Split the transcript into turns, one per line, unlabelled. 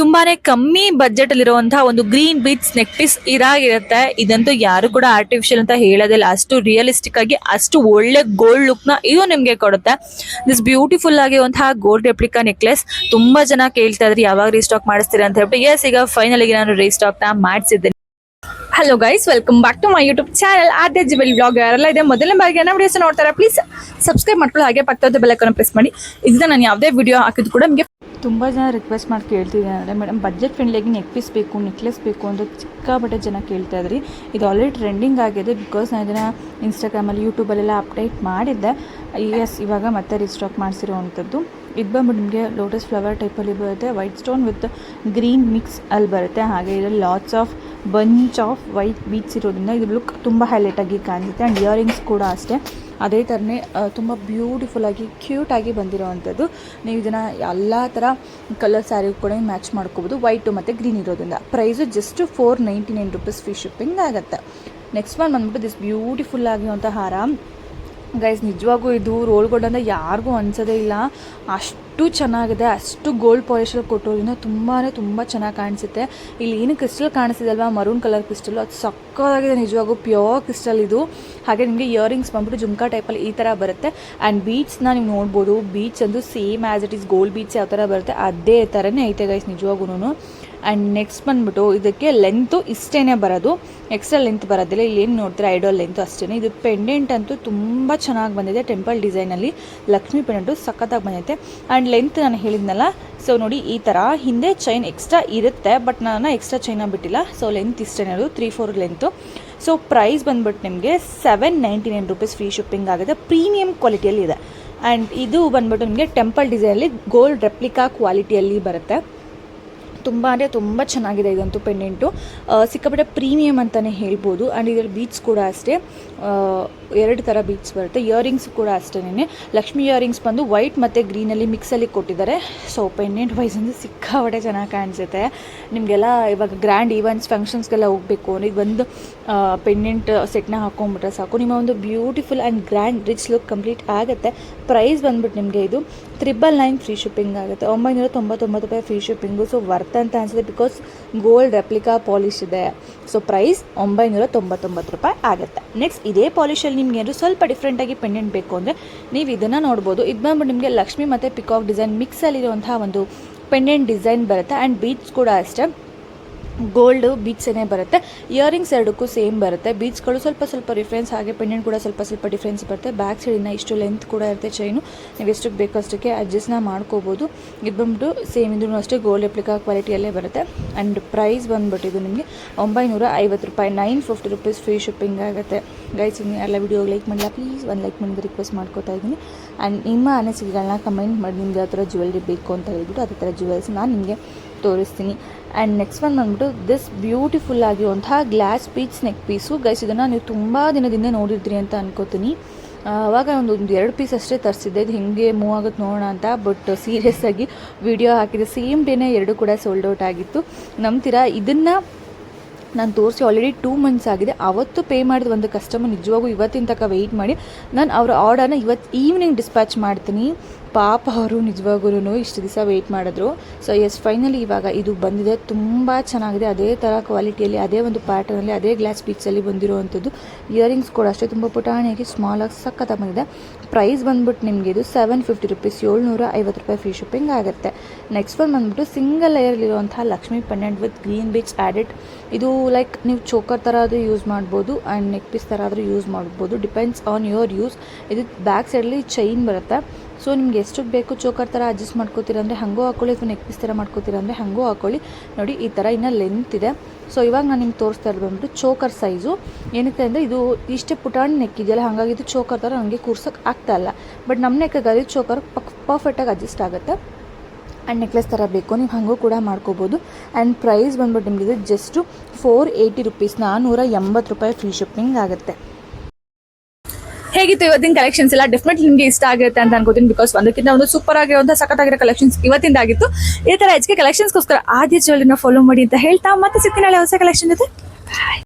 ತುಂಬಾನೇ ಕಮ್ಮಿ ಬಜೆಟ್ ಅಲ್ಲಿರುವಂತಹ ಒಂದು ಗ್ರೀನ್ ಬೀಚ್ ನೆಕ್ ಪೀಸ್ ಇರಾಗಿರುತ್ತೆ ಇದಂತೂ ಯಾರು ಕೂಡ ಆರ್ಟಿಫಿಷಿಯಲ್ ಅಂತ ಹೇಳೋದಿಲ್ಲ. ಅಷ್ಟು ರಿಯಲಿಸ್ಟಿಕ್ ಆಗಿ, ಅಷ್ಟು ಒಳ್ಳೆ ಗೋಲ್ಡ್ ಲುಕ್ನ ಇದು ನಿಮ್ಗೆ ಕೊಡುತ್ತೆ. ದಿಸ್ ಬ್ಯೂಟಿಫುಲ್ ಆಗಿರುವಂತಹ ಗೋಲ್ಡ್ ರೆಪ್ಲಿಕಾ ನೆಕ್ಲೆಸ್ ತುಂಬಾ ಜನ ಕೇಳ್ತಾ ಇದ್ರಿ, ಯಾವಾಗ ರೀಸ್ಟಾಕ್ ಮಾಡಿಸ್ತೀರಾ ಅಂತ ಹೇಳ್ಬಿಟ್ಟು. ಎಸ್ ಈಗ ಫೈನಲ್ ನಾನು ರೀಸ್ಟಾಕ್ನ ಮಾಡಿಸಿದ್ದೇನೆ.
Hello guys welcome back to my YouTube channel Aadya ಜಿಬಲ್ blog ಯಾರೆಲ್ಲ ಇದೆ, ಮೊದಲನೇ ಬಾರಿಗೆ ನಮ್ಮ ವಿಡಿಯೋಸ್ ನೋಡ್ತಾರೆ ಪ್ಲೀಸ್ ಸಬ್ಸ್ಕ್ರೈಬ್ ಮಾಡ್ಕೊಳ್ಳಿ ಹಾಗೆ ಪಕ್ಕದ ಬೆಲ್ಲಕ್ಕನ್ನು ಪ್ರೆಸ್ ಮಾಡಿ. ಇದನ್ನ ನಾನು ಯಾವುದೇ ವಿಡಿಯೋ ಹಾಕಿದ್ರು ಕೂಡ ನಿಮಗೆ
ತುಂಬ ಜನ ರಿಕ್ವೆಸ್ಟ್ ಮಾಡಿ ಕೇಳ್ತಿದ್ದಾರೆ. ಮೇಡಮ್ ಬಜೆಟ್ ಫ್ರೆಂಡ್ಲಿಯಾಗಿ ನೆಕ್ ಪೀಸ್ ಬೇಕು ನೆಕ್ಲೆಸ್ ಬೇಕು ಅಂತ ಸಿಕ್ಕಾಪಟ್ಟೆ ಜನ ಕೇಳ್ತಾ ಇದ್ರಿ. ಇದು ಆಲ್ರೆಡಿ ಟ್ರೆಂಡಿಂಗ್ ಆಗಿದೆ ಬಿಕಾಸ್ ನಾನು ಇದನ್ನು ಇನ್ಸ್ಟಾಗ್ರಾಮಲ್ಲಿ ಯೂಟ್ಯೂಬಲ್ಲೆಲ್ಲ ಅಪ್ಡೇಟ್ ಮಾಡಿದ್ದೆ. ಎಸ್ ಇವಾಗ ಮತ್ತೆ ರಿಸ್ಟಾಕ್ ಮಾಡಿಸಿರೋವಂಥದ್ದು ಇದು ಬಂದ್ಬಿಟ್ಟು ನಿಮಗೆ ಲೋಟಸ್ ಫ್ಲವರ್ ಟೈಪಲ್ಲಿ ಬರುತ್ತೆ. White stone with green mix ಅಲ್ಲಿ ಬರುತ್ತೆ. ಹಾಗೆ ಇದರಲ್ಲಿ lots of bunch of white beads ಇರೋದ್ರಿಂದ ಇದು ಲುಕ್ ತುಂಬ ಹೈಲೈಟ್ ಆಗಿ ಕಾಣಿಸುತ್ತೆ. ಆ್ಯಂಡ್ ಇಯರಿಂಗ್ಸ್ ಕೂಡ ಅಷ್ಟೇ. ಅದೇ ಥರನೇ ತುಂಬ ಬ್ಯೂಟಿಫುಲ್ಲಾಗಿ ಕ್ಯೂಟಾಗಿ ಬಂದಿರೋವಂಥದ್ದು. ನೀವು ಇದನ್ನು ಎಲ್ಲ ಥರ ಕಲರ್ ಸ್ಯಾರಿ ಕೂಡ ಮ್ಯಾಚ್ ಮಾಡ್ಕೋಬೋದು. ವೈಟು ಮತ್ತು ಗ್ರೀನ್ ಇರೋದ್ರಿಂದ. Price just four ninety nine rupees free shipping ಆಗುತ್ತೆ. ನೆಕ್ಸ್ಟ್ ಒನ್ ಬಂದ್ಬಿಟ್ಟು ದಿಸ್ ಬ್ಯೂಟಿಫುಲ್ ಆಗಿರುವಂಥ ಹಾರ. ಗೈಸ್ ನಿಜವಾಗೂ ಇದು ರೋಲ್ ಗೋಲ್ಡ್ ಅಂದರೆ ಯಾರಿಗೂ ಅನ್ಸೋದೇ ಇಲ್ಲ. ಅಷ್ಟು ಚೆನ್ನಾಗಿದೆ, ಅಷ್ಟು ಗೋಲ್ಡ್ ಪಾಲಿಶಲ್ಲಿ ಕೊಟ್ಟೋದ್ರಿಂದ ತುಂಬಾ ತುಂಬ ಚೆನ್ನಾಗಿ ಕಾಣಿಸುತ್ತೆ. ಇಲ್ಲಿ ಏನು ಕ್ರಿಸ್ಟಲ್ ಕಾಣಿಸ್ತಿದೆ ಅಲ್ವಾ ಮರೂನ್ ಕಲರ್ ಕ್ರಿಸ್ಟಲ್ ಅದು ಸಕ್ಕದಾಗಿದೆ ನಿಜವಾಗೂ ಪ್ಯೂರ್ ಕ್ರಿಸ್ಟಲ್ ಇದು. ಹಾಗೆ ನಿಮಗೆ ಇಯರಿಂಗ್ಸ್ ಬಂದ್ಬಿಟ್ಟು ಜುಮ್ಕಾ ಟೈಪಲ್ಲಿ ಈ ಥರ ಬರುತ್ತೆ. ಆ್ಯಂಡ್ ಬೀಚ್ನ ನೀವು ನೋಡ್ಬೋದು. ಬೀಚ್ ಅಂದು same as it is gold beads ಯಾವ ಥರ ಬರುತ್ತೆ, ಅದೇ ಥರನೇ ಐತೆ ಗೈಸ್ ನಿಜವಾಗೂ ಆ್ಯಂಡ್ ನೆಕ್ಸ್ಟ್ ಬಂದ್ಬಿಟ್ಟು ಇದಕ್ಕೆ ಲೆಂತು ಇಷ್ಟೇ ಬರೋದು. ಎಕ್ಸ್ಟ್ರಾ ಲೆಂತ್ ಬರೋದಿಲ್ಲ. ಇಲ್ಲಿ ಏನು ನೋಡ್ತೀರಾ? ಐಡೋಲ್ ಲೆಂತ್ ಅಷ್ಟೇ ಇದು ಪೆಂಡೆಂಟ್ ಅಂತೂ ತುಂಬ ಚೆನ್ನಾಗಿ ಬಂದಿದೆ ಟೆಂಪಲ್ ಡಿಸೈನಲ್ಲಿ ಲಕ್ಷ್ಮಿ ಪೆಂಡೆಂಟು ಸಖತ್ತಾಗಿ ಬಂದೈತೆ ಆ್ಯಂಡ್ ಲೆಂತ್ ನಾನು ಹೇಳಿದ್ನಲ್ಲ ಸೊ ನೋಡಿ ಈ ಥರ ಹಿಂದೆ ಚೈನ್ ಎಕ್ಸ್ಟ್ರಾ ಇರುತ್ತೆ ಬಟ್ ನಾನು ಎಕ್ಸ್ಟ್ರಾ ಚೈನ ಬಿಟ್ಟಿಲ್ಲ. ಸೊ ಲೆಂತ್ ಇಷ್ಟೇ ಅದು three four length so price ಬಂದ್ಬಿಟ್ಟು ನಿಮಗೆ seven ninety nine rupees free shipping ಆಗುತ್ತೆ ಪ್ರೀಮಿಯಂ ಕ್ವಾಲಿಟಿಯಲ್ಲಿ ಇದೆ. ಆ್ಯಂಡ್ ಇದು ಬಂದ್ಬಿಟ್ಟು ನಿಮಗೆ ಟೆಂಪಲ್ ಡಿಸೈನಲ್ಲಿ ಗೋಲ್ಡ್ ರೆಪ್ಲಿಕಾ ಕ್ವಾಲಿಟಿಯಲ್ಲಿ ಬರುತ್ತೆ. ತುಂಬ ಅಂದರೆ ತುಂಬ ಚೆನ್ನಾಗಿದೆ ಇದಂತೂ ಪೆಂಡೆಂಟು. ಸಿಕ್ಕಾಪಟ್ಟೆ ಪ್ರೀಮಿಯಮ್ ಅಂತಲೇ ಹೇಳ್ಬೋದು. ಆ್ಯಂಡ್ ಇದರಲ್ಲಿ ಬೀಟ್ಸ್ ಕೂಡ ಅಷ್ಟೇ. ಎರಡು ಥರ ಬೀಟ್ಸ್ ಬರುತ್ತೆ. ಇಯರಿಂಗ್ಸ್ ಕೂಡ ಅಷ್ಟೇ ಲಕ್ಷ್ಮಿ ಇಯರಿಂಗ್ಸ್ ಬಂದು ವೈಟ್ ಮತ್ತು ಗ್ರೀನಲ್ಲಿ ಮಿಕ್ಸಲ್ಲಿ ಕೊಟ್ಟಿದ್ದಾರೆ. ಸೊ ಪೆಂಡೆಂಟ್ ವೈಸ್ ಅಂದರೆ ಸಿಕ್ಕಾಪಟ್ಟೆ ಚೆನ್ನಾಗಿ ಕಾಣಿಸುತ್ತೆ. ನಿಮಗೆಲ್ಲ ಇವಾಗ ಗ್ರ್ಯಾಂಡ್ ಈವೆಂಟ್ಸ್ ಫಂಕ್ಷನ್ಸ್ಗೆಲ್ಲ ಹೋಗಬೇಕು ಅಂದರೆ ಒಂದು ಪೆಂಡೆಂಟ್ ಸೆಟ್ನ ಹಾಕೊಂಡ್ಬಿಟ್ರೆ ಸಾಕು. ನಿಮ್ಮ ಒಂದು beautiful and grand rich look complete ಆಗುತ್ತೆ. ಪ್ರೈಸ್ ಬಂದ್ಬಿಟ್ಟು ನಿಮಗೆ ಇದು ತ್ರಿಬಲ್ ನೈನ್ ಫ್ರೀ ಶಿಪ್ಪಿಂಗ್ ಆಗುತ್ತೆ. ಒಂಬೈನೂರ ತೊಂಬತ್ತೊಂಬತ್ತು ರೂಪಾಯಿ ಫ್ರೀ ಶಿಪ್ಪಿಂಗು ಸೊ ವರ್ತ್ ಅಂತ ಅನ್ಸುತ್ತೆ ಬಿಕಾಸ್ ಗೋಲ್ಡ್ ರೆಪ್ಲಿಕಾ ಪಾಲಿಶ್ ಇದೆ. ಸೊ ಪ್ರೈಸ್ ಒಂಬೈನೂರ ತೊಂಬತ್ತೊಂಬತ್ತು ರೂಪಾಯಿ ಆಗುತ್ತೆ. ನೆಕ್ಸ್ಟ್ ಇದೇ ಪಾಲಿಶಲ್ಲಿ ನಿಮಗೆ ಏನಾದ್ರು ಸ್ವಲ್ಪ ಡಿಫ್ರೆಂಟಾಗಿ ಪೆಂಡೆಂಟ್ ಬೇಕು ಅಂದರೆ ನೀವು ಇದನ್ನು ನೋಡ್ಬೋದು. ಇದು ಬಂದ್ಬಿಟ್ಟು ನಿಮಗೆ ಲಕ್ಷ್ಮಿ ಮತ್ತು ಪಿಕಾಕ್ ಡಿಸೈನ್ ಮಿಕ್ಸಲ್ಲಿರುವಂತಹ ಒಂದು ಪೆಂಡೆಂಟ್ ಡಿಸೈನ್ ಬರುತ್ತೆ. ಆ್ಯಂಡ್ ಬೀಟ್ಸ್ ಕೂಡ ಅಷ್ಟೇ. ಗೋಲ್ಡು ಬೀಚ್ಸೇ ಬರುತ್ತೆ ಇಯರಿಂಗ್ಸ್ ಎರಡಕ್ಕೂ ಸೇಮ್ ಬರುತ್ತೆ. ಬೀಚ್ಗಳು ಸ್ವಲ್ಪ ಸ್ವಲ್ಪ ಡಿಫ್ರೆನ್ಸ್ ಹಾಗೆ ಪೆಂಡೆಂಟ್ ಕೂಡ ಸ್ವಲ್ಪ ಸ್ವಲ್ಪ ಡಿಫ್ರೆನ್ಸ್ ಬರುತ್ತೆ. ಬ್ಯಾಕ್ ಸೈಡಿನ ಇಷ್ಟು ಲೆಂತ್ ಕೂಡ ಇರುತ್ತೆ ಚೈನು ನೀವು ಎಷ್ಟಕ್ಕೆ ಬೇಕೋ ಅಷ್ಟಕ್ಕೆ ಅಡ್ಜಸ್ಟ್ನ ಮಾಡ್ಕೋಬೋದು. ಇದು ಬಂದ್ಬಿಟ್ಟು ಸೇಮ್ ಇದ್ರೂ ಅಷ್ಟೇ ಗೋಲ್ಡ್ ಎಪ್ಲಿಕಾ ಕ್ವಾಲಿಟಿಯಲ್ಲೇ ಬರುತ್ತೆ. ಆ್ಯಂಡ್ ಪ್ರೈಸ್ ಬಂದುಬಿಟ್ಟು ಇದು ನಿಮಗೆ ಒಂಬೈನೂರ ಐವತ್ತು ರೂಪಾಯಿ nine fifty rupees free shipping ಆಗುತ್ತೆ. ಗೈಸ್ ಇನ್ನು ಎಲ್ಲ ವಿಡಿಯೋ ಲೈಕ್ ಮಾಡಿಲ್ಲ ಪ್ಲೀಸ್ ಒಂದು ಲೈಕ್ ಮಾಡಿದ್ರೆ ರಿಕ್ವೆಸ್ಟ್ ಮಾಡ್ಕೋತಾ ಇದ್ದೀನಿ. ಆ್ಯಂಡ್ ನಿಮ್ಮ ಅನಿಸಿಕೆಗಳನ್ನ ಕಮೆಂಟ್ ಮಾಡಿ, ನಿಮ್ಗೆ ಯಾವ ಥರ ಜ್ಯುವೆಲ್ರಿ ಬೇಕು ಅಂತ ಹೇಳ್ಬಿಟ್ಟು ಅದೇ ಥರ ಜ್ಯುವೆಲ್ಸ್ ನಾನು ನಿಮಗೆ ತೋರಿಸ್ತೀನಿ. ಆ್ಯಂಡ್ ನೆಕ್ಸ್ಟ್ ಒನ್ ಬಂದ್ಬಿಟ್ಟು ದಿಸ್ ಬ್ಯೂಟಿಫುಲ್ ಆಗಿರುವಂತಹ glass beads neck piece guys ಇದನ್ನು ನೀವು ತುಂಬ ದಿನದಿಂದ ನೋಡಿದ್ರಿ ಅಂತ ಅನ್ಕೋತೀನಿ. ಆವಾಗ ಒಂದು ಒಂದು ಎರಡು ಪೀಸ್ ಅಷ್ಟೇ ತರಿಸಿದ್ದೆ. ಇದು ಹೇಗೆ ಮೂವ್ ಆಗುತ್ತೆ ನೋಡೋಣ ಅಂತ ಬಟ್ ಸೀರಿಯಸ್ ಆಗಿ ವಿಡಿಯೋ ಹಾಕಿದೆ ಸೇಮ್ ಡೇನೇ ಎರಡು ಕೂಡ ಸೋಲ್ಡ್ ಔಟ್ ಆಗಿತ್ತು. ನಂಬ್ತೀರಾ? ಇದನ್ನು ನಾನು ತೋರಿಸಿ ಆಲ್ರೆಡಿ ಟೂ ಮಂತ್ಸ್ ಆಗಿದೆ. ಅವತ್ತು ಪೇ ಮಾಡಿದ ಒಂದು ಕಸ್ಟಮರ್ ನಿಜವಾಗೂ ಇವತ್ತಿನ ತನಕ ವೆಯ್ಟ್ ಮಾಡಿ. ನಾನು ಅವರ ಆರ್ಡರ್ನ ಇವತ್ತು ಈವ್ನಿಂಗ್ ಡಿಸ್ಪ್ಯಾಚ್ ಮಾಡ್ತೀನಿ. ಪಾಪ ಅವರು ನಿಜವಾಗೂ ಇಷ್ಟು ದಿವಸ ವೆಯ್ಟ್ ಮಾಡಿದ್ರು. ಸೊ ಎಸ್ ಫೈನಲಿ ಇವಾಗ ಇದು ಬಂದಿದೆ. ತುಂಬ ಚೆನ್ನಾಗಿದೆ. ಅದೇ ಥರ ಕ್ವಾಲಿಟಿಯಲ್ಲಿ ಅದೇ ಒಂದು ಪ್ಯಾಟರ್ನಲ್ಲಿ ಅದೇ ಗ್ಲಾಸ್ ಪೀಚಲ್ಲಿ ಬಂದಿರುವಂಥದ್ದು ಇಯರಿಂಗ್ಸ್ ಕೂಡ ಅಷ್ಟೇ ತುಂಬ ಪುಟಾಣಿಯಾಗಿ ಸ್ಮಾಲಾಗಿ ಸಖತ್ತಾಗಿ ಬಂದಿದೆ. ಪ್ರೈಸ್ ಬಂದ್ಬಿಟ್ಟು ನಿಮಗೆ ಇದು ಸೆವೆನ್ ಫಿಫ್ಟಿ ರುಪೀಸ್ ಏಳ್ನೂರ ಐವತ್ತು ರೂಪಾಯಿ ಫ್ರೀ ಶಿಪ್ಪಿಂಗ್ ಆಗುತ್ತೆ. ನೆಕ್ಸ್ಟ್ ಒನ್ ಬಂದ್ಬಿಟ್ಟು single ಲೇಯರ್ಲಿರುವಂತಹ Lakshmi pendant with green beads added ಇದು ಲೈಕ್ ನೀವು ಚೋಕರ್ ಥರ ಆದರೂ ಯೂಸ್ ಮಾಡ್ಬೋದು ಆ್ಯಂಡ್ ನೆಕ್ ಪೀಸ್ ಥರ ಆದರೂ ಯೂಸ್ ಮಾಡ್ಬೋದು. ಡಿಪೆಂಡ್ಸ್ ಆನ್ ಯುವರ್ ಯೂಸ್ ಇದು ಬ್ಯಾಕ್ ಸೈಡಲ್ಲಿ ಚೈನ್ ಬರುತ್ತೆ. ಸೊ ನಿಮ್ಗೆ ಎಷ್ಟು ಬೇಕು ಚೋಕರ್ ಥರ ಅಡ್ಜಸ್ಟ್ ಮಾಡ್ಕೋತೀರ ಅಂದರೆ ಹಾಗೂ ಹಾಕೊಳ್ಳಿ, ಅಥವಾ ನೆಕ್ ಪೀಸ್ ಥರ ಮಾಡ್ಕೋತೀರ ಅಂದರೆ ಹಾಗೂ ಹಾಕೊಳ್ಳಿ. ನೋಡಿ, ಈ ಥರ ಇನ್ನೂ ಲೆಂತ್ ಇದೆ. ಸೊ ಇವಾಗ ನಾನು ನಿಮ್ಗೆ ತೋರಿಸ್ತಾ ಇರೋದು ಬಂದ್ಬಿಟ್ಟು ಚೋಕರ್ ಸೈಜು ಏನಕ್ಕೆ ಅಂದರೆ ಇದು ಇಷ್ಟೇ ಪುಟಾಣಿ ನೆಕ್ ಇದೆಯಲ್ಲ ಹಾಗಾಗಿ ಇದು ಚೋಕರ್ ಥರ ನನಗೆ ಕೂರ್ಸೋಕೆ ಆಗ್ತಾ ಇಲ್ಲ. ಬಟ್ ನಮ್ಮ ನೆಕ್ಕಾಗಿ ಗರಿ ಚೋಕರ್ ಪಕ್ ಪರ್ಫೆಕ್ಟಾಗಿ ಅಡ್ಜಸ್ಟ್ ಆಗುತ್ತೆ. ಆ್ಯಂಡ್ ನೆಕ್ಲೆಸ್ ಥರ ಬೇಕು, ನೀವು ಹಾಗೂ ಕೂಡ ಮಾಡ್ಕೋಬೋದು. ಆ್ಯಂಡ್ ಪ್ರೈಸ್ ಬಂದ್ಬಿಟ್ಟು ನಿಮಗೆ ಇದು ಜಸ್ಟು ಫೋರ್ ಏಯ್ಟಿ ರುಪೀಸ್ ನಾನ್ನೂರ ಎಂಬತ್ತು ರೂಪಾಯಿ ಫ್ರೀ ಶಿಪ್ಪಿಂಗ್ ಆಗುತ್ತೆ.
ಹೇಗಿತ್ತು ಇವತ್ತಿನ ಕಲೆಕ್ಷನ್ಸ್ ಎಲ್ಲ? ಡೆಫಿನೆಟ್ಲಿ ನಿಮಗೆ ಇಷ್ಟ ಆಗಿರುತ್ತೆ ಅಂತ ಅನ್ಕೋತೀನಿ ಬಿಕಾಸ್ ಒಂದಕ್ಕಿಂತ ಒಂದು ಸೂಪರ್ ಆಗಿರುವಂತಹ ಆಗಿರೋ ಕಲೆಕ್ಷನ್ಸ್ ಇವತ್ತಿಂದ ಆಗಿತ್ತು ಈ ತರ ಹೆಚ್ಚಿಗೆ ಕಲೆಕ್ಷನ್ಸ್ಗೋಸ್ಕರ ಆದ್ಯ ಜ್ಯುವೆಲ್ರಿನ ಫಾಲೋ ಮಾಡಿ ಅಂತ ಹೇಳ್ತಾ ಮತ್ತೆ ಸಿಗ್ತೀನಿ ಹೊಸ ಕಲೆಕ್ಷನ್ ಜೊತೆ.